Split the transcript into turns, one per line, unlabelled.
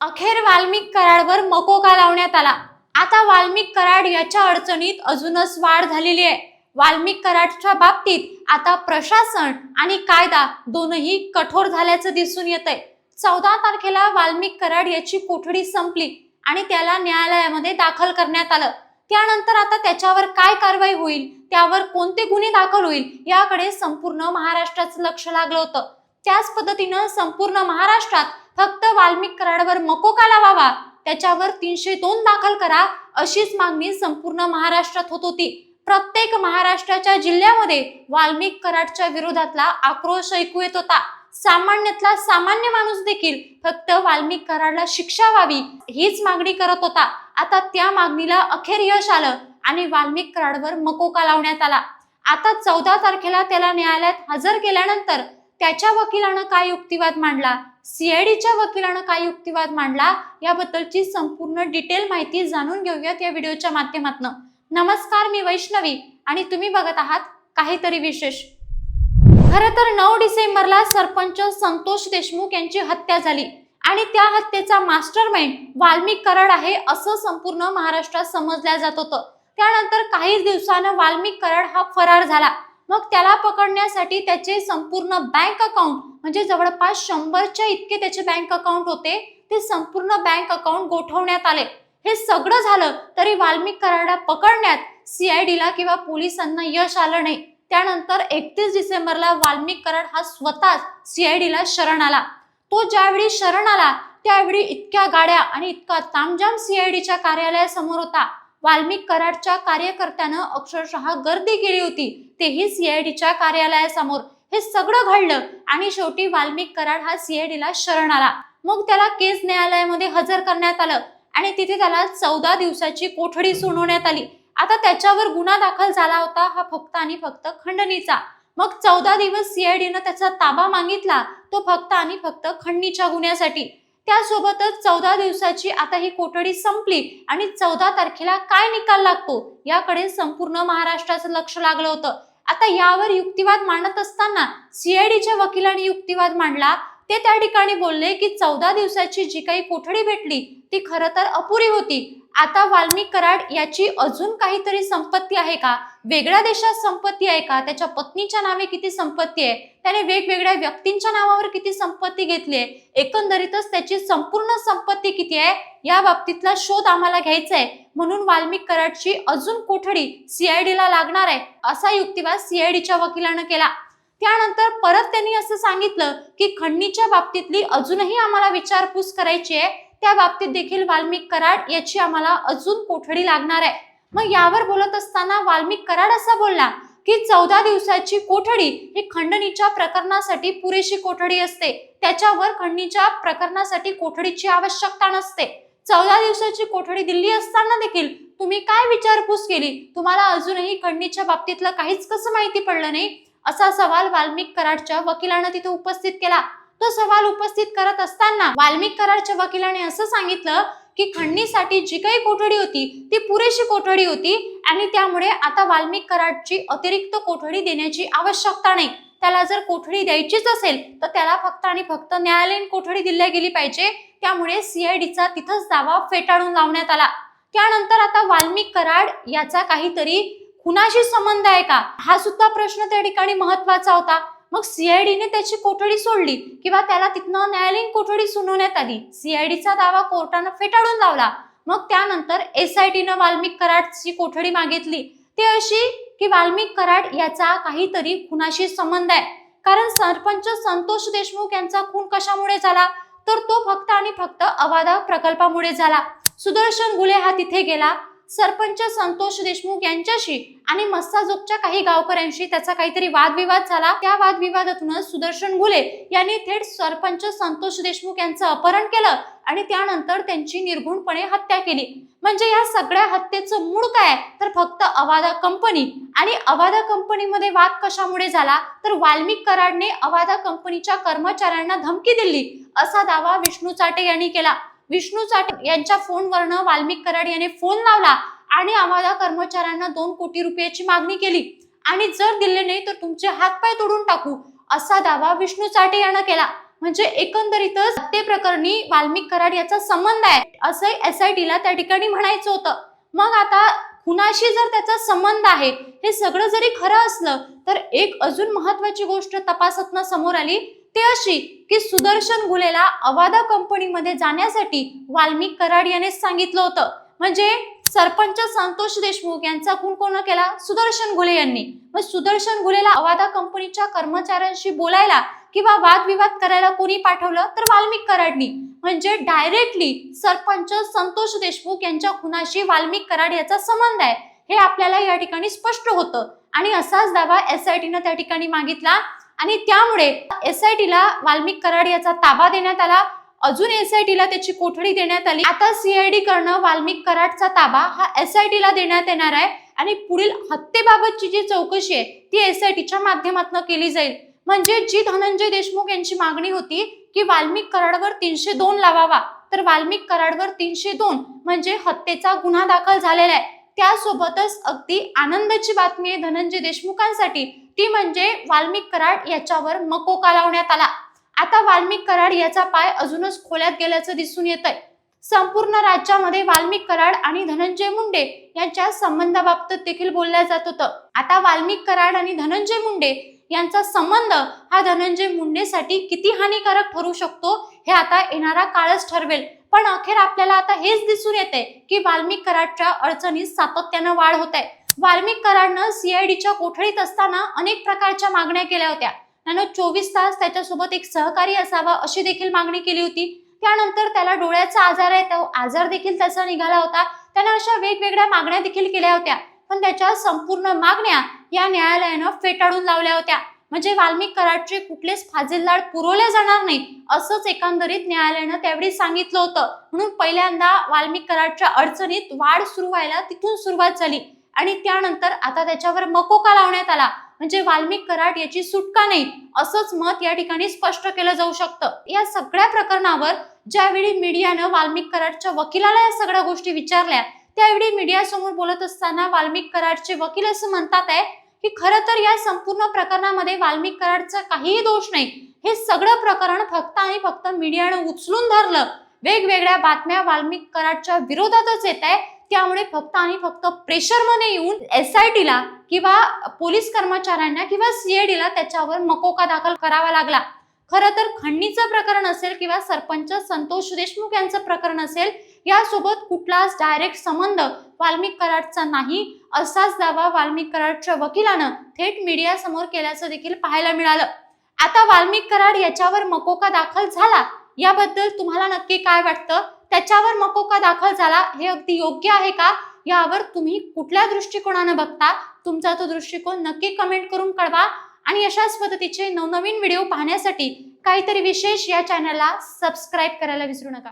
अखेर वाल्मिक कराडवर मकोका लावण्यात आला? आता वाल्मिक कराड याच्या अडचणीत अजूनच वाढ झालेली आहे. वाल्मिक कराडच्या बाबतीत आता प्रशासन आणि कायदा दोनही कठोर झाल्याचं दिसून येत आहे चौदा तारखेला वाल्मिक कराड याची कोठडी संपली आणि त्याला न्यायालयामध्ये दाखल करण्यात आलं. त्यानंतर आता त्याच्यावर काय कारवाई होईल? त्यावर कोणते गुन्हे दाखल होईल? याकडे संपूर्ण महाराष्ट्राचं लक्ष लागलं होतं. त्याच पद्धतीनं संपूर्ण महाराष्ट्रात फक्त वाल्मिक कराडवर मकोका लावावा त्याच्यावर तीनशे दोन दाखल करा अशीच मागणी संपूर्ण महाराष्ट्रात होत होती. प्रत्येक महाराष्ट्राच्या जिल्ह्यामध्ये वाल्मिक कराडच्या विरोधातला आक्रोश ऐकू येत होता. सामान्यातला सामान्य माणूस देखील फक्त वाल्मिक कराडला शिक्षा व्हावी हीच मागणी करत होता. आता त्या मागणीला अखेर यश आलं आणि वाल्मिक कराडवर मकोका लावण्यात आला. आता चौदा तारखेला त्याला न्यायालयात हजर केल्यानंतर त्याच्या वकिलानं काय युक्तिवाद मांडला? सीआयडीच्या वकिलानं काय युक्तिवाद मांडला? याबद्दलची संपूर्ण डिटेल माहिती जाणून घेऊयात या व्हिडिओच्या माध्यमातून. नमस्कार मी वैष्णवी आणि तुम्ही बघत आहात काहीतरी विशेष. खरं तर नऊ डिसेंबरला सरपंच संतोष देशमुख यांची हत्या झाली आणि त्या हत्येचा मास्टर माइंड वाल्मिक कराड आहे असं संपूर्ण महाराष्ट्रात समजल्या जात होतं. त्यानंतर काही दिवसानं वाल्मिक कराड हा फरार झाला. मग त्याला पकडण्यासाठी त्याचे संपूर्ण बँक अकाउंट म्हणजे जवळपास शंभरच्या इतके त्याचे बँक अकाउंट होते ते संपूर्ण बँक अकाउंट गोठवण्यात आले. हे सगळं झालं तरी वाल्मिक कराडला पकडण्यात सीआयडीला किंवा पोलिसांना यश आलं नाही. त्यानंतर एकतीस डिसेंबरला वाल्मिक कराड हा स्वतःच सीआयडीला शरण आला. तो ज्यावेळी शरण आला त्यावेळी इतक्या गाड्या आणि इतका तामजाम सीआयडीच्या कार्यालयासमोर होता. वाल्मिक कराडच्या कार्यकर्त्यानं अक्षरशः गर्दी केली होती. तेही सीआयडीच्या कार्यालयासमोर. हे सगळं घडलं आणि शेवटी वाल्मिक कराड हा सीआयडीला शरण आला. मग त्याला केस न्यायालयामध्ये हजर करण्यात आलं आणि तिथे त्याला चौदा दिवसाची कोठडी सुनावण्यात आली. आता त्याच्यावर गुन्हा दाखल झाला होता हा फक्त आणि फक्त खंडणीचा. मग चौदा दिवस सीआयडीनं त्याचा ताबा मागितला तो फक्त आणि फक्त खंडणीच्या गुन्ह्यासाठी. त्यासोबतच चौदा दिवसाची आता ही कोठडी संपली आणि चौदा तारखेला काय निकाल लागतो याकडे संपूर्ण महाराष्ट्राचं लक्ष लागलं होतं. आता यावर युक्तिवाद मांडत असताना सीआयडीच्या वकिलांनी युक्तिवाद मांडला. ते त्या ठिकाणी बोलले की चौदा दिवसाची जी काही कोठडी भेटली ती खरं तर अपुरी होती. आता वाल्मिक कराड याची अजून काहीतरी संपत्ती आहे का? वेगळ्या देशात संपत्ती आहे का? त्याच्या पत्नीच्या नावे किती संपत्ती आहे? त्याने वेगवेगळ्या व्यक्तींच्या नावावर किती संपत्ती घेतली आहे? एकंदरीतच त्याची संपूर्ण संपत्ती किती आहे? या बाबतीतला शोध आम्हाला घ्यायचा आहे. म्हणून वाल्मिक कराडची अजून कोठडी सीआयडीला लागणार आहे असा युक्तिवाद सीआयडीच्या वकिलानं केला. त्यानंतर परत त्यांनी असं सांगितलं की खंडणीच्या बाबतीतली अजूनही आम्हाला विचारपूस करायची आहे त्या बाबतीत देखील वाल्मिक कराड याची आम्हाला अजून कोठडी लागणार आहे. मग यावर बोलत असताना वाल्मिक कराड असा बोलला की चौदा दिवसाची कोठडी ही खंडणीच्या प्रकरणासाठी पुरेशी कोठडी असते. त्याच्यावर खंडणीच्या प्रकरणासाठी कोठडीची आवश्यकता नसते. चौदा दिवसाची कोठडी दिली असताना देखील तुम्ही काय विचारपूस केली? तुम्हाला अजूनही खंडणीच्या बाबतीतलं काहीच कसं माहिती पडलं नाही? असा सवाल वाल्मिक कराडच्या वकिलानं तिथे उपस्थित केला. तो सवाल उपस्थित करत असताना वाल्मिक कराडच्या वकिलाने असं सांगितलं की खंडणीसाठी जी काही कोठडी होती ती पुरेशी कोठडी होती आणि त्यामुळे आता वाल्मिक कराडची अतिरिक्त कोठडी देण्याची आवश्यकता नाही. त्याला जर कोठडी द्यायचीच असेल तर त्याला फक्त आणि फक्त न्यायालयीन कोठडी दिल्या गेली पाहिजे. त्यामुळे सीआयडीचा तिथंच दावा फेटाळून लावण्यात आला. त्यानंतर आता वाल्मिक कराड याचा काहीतरी कुणाशी संबंध आहे का? हा सुद्धा प्रश्न त्या ठिकाणी महत्त्वाचा होता. मग सीआयडीने त्याची कोठडी सोडली किंवा त्याला तिथनं न्यायालयीन कोठडी सुनावण्यात आली? सीआयडीचा दावा कोर्टानं फेटाळून लावला. मग त्यानंतर एस आय टीनं वाल्मिक कराडची कोठडी मागितली. ती अशी की वाल्मिक कराड याचा काहीतरी खुनाशी संबंध आहे. कारण सरपंच संतोष देशमुख यांचा खून कशामुळे झाला? तर तो फक्त आणि फक्त अवादा प्रकल्पामुळे झाला. सुदर्शन गुले हा तिथे गेला. सरपंच संतोष देशमुख यांच्याशी आणि मस्साजोगच्या काही गावकऱ्यांशी त्याचा काहीतरी वादविवाद झाला. त्या वादविवादातूनच सुदर्शन गुले यांनी थेट सरपंच संतोष देशमुख यांचं अपहरण केलं आणि त्यानंतर त्यांची निर्घुणपणे हत्या केली. म्हणजे या सगळ्या हत्येचं मूळ काय? तर फक्त अवादा कंपनी. आणि अवादा कंपनीमध्ये वाद कशामुळे झाला? तर वाल्मिक कराडने अवादा कंपनीच्या कर्मचाऱ्यांना धमकी दिली. असा दावा विष्णू चाटे यांनी केला. विष्णू चाटे यांच्या फोनवरनं वाल्मिक कराड याने फोन लावला आणि आम्हाला कर्मचाऱ्यांना दोन कोटी रुपयाची मागणी केली. आणि जर दिले नाही तर तुमचे हातपाय तोडून टाकू असा दावा विष्णू चाटे यानं केला. म्हणजे एकंदरीतच हत्ये प्रकरणी वाल्मिक कराड याचा संबंध आहे असं एस आय टीला त्या ठिकाणी म्हणायचं होतं. मग आता खुनाशी जर त्याचा संबंध आहे हे सगळं जरी खरं असलं तर एक अजून महत्वाची गोष्ट तपासातनं समोर आली ते अशी की सुदर्शन गुलेला अवादा कंपनीमध्ये जाण्यासाठी वाल्मिक कराड याने सांगितलं होतं. म्हणजे सरपंच संतोष देशमुख यांचा खून कोण केला? सुदर्शन घुले यांनी. मग सुदर्शन घुलेला अवादा कंपनीच्या कर्मचाऱ्यांशी बोलायला किंवा वादविवाद करायला कोणी पाठवलं? तर वाल्मिक कराडनी. म्हणजे डायरेक्टली सरपंच संतोष देशमुख यांच्या खुनाशी वाल्मिक कराड याचा संबंध आहे. हे आपल्याला या ठिकाणी स्पष्ट होतं. आणि असाच दावा एस आय टीनं त्या ठिकाणी मागितला. आणि त्यामुळे एस आय टीला वाल्मिक कराड याचा ताबा देण्यात आला. अजून एस आय टीला त्याची कोठडी देण्यात आली. आता सीआयडी करणं वाल्मिक कराडचा ताबा हा एस आय टीला देण्यात येणार आहे. आणि पुढील हत्येबाबतची जी चौकशी आहे ती एस आय टीच्या माध्यमातून केली जाईल. म्हणजे जी धनंजय देशमुख यांची मागणी होती की वाल्मिक कराडवर तीनशे दोन लावावा तर वाल्मिक कराडवर तीनशे दोन म्हणजे हत्येचा गुन्हा दाखल झालेला आहे. त्यासोबतच अगदी आनंदाची बातमी आहे धनंजय देशमुखांसाठी. ती म्हणजे वाल्मिक कराड याच्यावर मकोका लावण्यात आला? आता वाल्मिक कराड याचा पाय अजूनच खोल्यात गेल्याचं दिसून येत आहे संपूर्ण राज्यामध्ये वाल्मिक कराड आणि धनंजय मुंडे यांच्या संबंधाबाबत देखील बोलल्या जात होतं. आता वाल्मिक कराड आणि धनंजय मुंडे यांचा संबंध हा धनंजय मुंडेसाठी किती हानिकारक ठरू शकतो हे आता येणारा काळच ठरवेल. पण अखेर आपल्याला आता हेच दिसून येते की वाल्मिक कराडच्या अडचणीत सातत्यानं वाढ होत आहे. वाल्मिक कराडनं सीआयडीच्या कोठडीत असताना अनेक प्रकारच्या मागण्या केल्या होत्या. त्यानं चोवीस तास त्याच्यासोबत एक सहकारी असावा अशी देखील मागणी केली होती. त्यानंतर त्याला डोळ्याचा आजार आहे तो आजार देखील त्याचा निघाला होता. त्यानं अशा वेगवेगळ्या मागण्या देखील केल्या होत्या. पण त्याच्या संपूर्ण मागण्या या न्यायालयानं फेटाळून लावल्या होत्या. म्हणजे वाल्मिक कराडचे कुठलेच फाजीलदार पुरवले जाणार नाही असंच एकंदरीत न्यायालयानं त्यावेळी सांगितलं होतं. म्हणून पहिल्यांदा वाल्मिक कराडच्या अडचणीत वाढ सुरू व्हायला तिथून सुरुवात झाली. आणि त्यानंतर आता त्याच्यावर मकोका लावण्यात आला? म्हणजे वाल्मिक कराड याची सुटका नाही असंच मत या ठिकाणी स्पष्ट केलं जाऊ शकतं. या सगळ्या प्रकरणावर ज्यावेळी मीडियानं वाल्मिक कराडच्या वकिलाला या सगळ्या गोष्टी विचारल्या त्यावेळी मीडिया समोर बोलत असताना वाल्मिक कराडचे वकील असं म्हणतात आहे की खरं तर या संपूर्ण प्रकरणामध्ये वाल्मिक कराडचा काहीही दोष नाही. हे सगळं प्रकरण फक्त आणि फक्त मीडियानं उचलून धरलं. वेगवेगळ्या बातम्या वाल्मिक कराडच्या विरोधातच येत आहे. त्यामुळे फक्त आणि फक्त प्रेशरमध्ये येऊन एस आय टीला किंवा पोलीस कर्मचाऱ्यांना किंवा सीएडीला त्याच्यावर मकोका दाखल करावा लागला. खरं तर खंडणीचं प्रकरण असेल किंवा सरपंच संतोष देशमुख यांचं प्रकरण असेल यासोबत कुठलाच डायरेक्ट संबंध वाल्मिक कराडचा नाही. असाच दावा वाल्मिक कराडच्या वकिलानं थेट मीडिया समोर केल्याचं देखील पाहायला मिळालं. आता वाल्मिक कराड याच्यावर मकोका दाखल झाला याबद्दल तुम्हाला नक्की काय वाटतं? त्याच्यावर मकोका दाखल झाला? हे अगदी योग्य आहे का? यावर तुम्ही कुठल्या दृष्टिकोनानं बघता? तुमचा तो दृष्टिकोन नक्की कमेंट करून कळवा. आणि अशाच पद्धतीचे नवनवीन व्हिडिओ पाहण्यासाठी काहीतरी विशेष या चॅनलला सबस्क्राईब करायला विसरू नका.